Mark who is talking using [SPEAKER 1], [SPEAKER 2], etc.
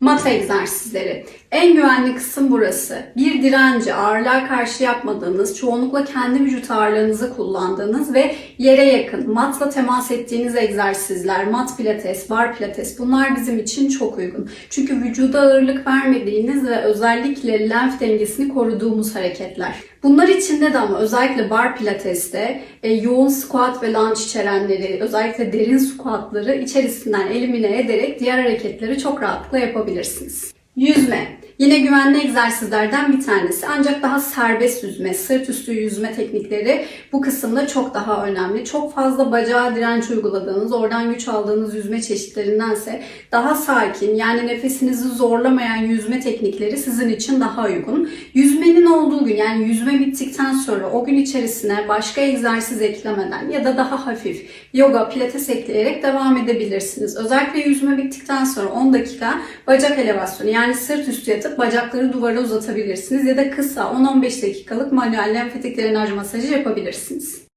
[SPEAKER 1] Mat egzersizleri. En güvenli kısım burası. Bir direnci ağırlığa karşı yapmadığınız, çoğunlukla kendi vücut ağırlığınızı kullandığınız ve yere yakın, matla temas ettiğiniz egzersizler, mat pilates, bar pilates bunlar bizim için çok uygun. Çünkü vücuda ağırlık vermediğiniz ve özellikle lenf dengesini koruduğumuz hareketler. Bunlar içinde de ama özellikle bar pilateste e, yoğun squat ve lunge içerenleri, özellikle derin squatları içerisinden elimine ederek diğer hareketleri çok rahatlıkla yapabilirsiniz. Yüzme. Yine güvenli egzersizlerden bir tanesi. Ancak daha serbest yüzme, sırt üstü yüzme teknikleri bu kısımda çok daha önemli. Çok fazla bacağa direnç uyguladığınız, oradan güç aldığınız yüzme çeşitlerindense daha sakin, yani nefesinizi zorlamayan yüzme teknikleri sizin için daha uygun. Yüzmenin olduğu gün, yani yüzme bittikten sonra o gün içerisine başka egzersiz eklemeden ya da daha hafif yoga, pilates ekleyerek devam edebilirsiniz. Özellikle yüzme bittikten sonra 10 dakika bacak elevasyonu yani sırt üstü yatıp bacakları duvara uzatabilirsiniz ya da kısa 10-15 dakikalık manuel lenfatik drenaj masajı yapabilirsiniz.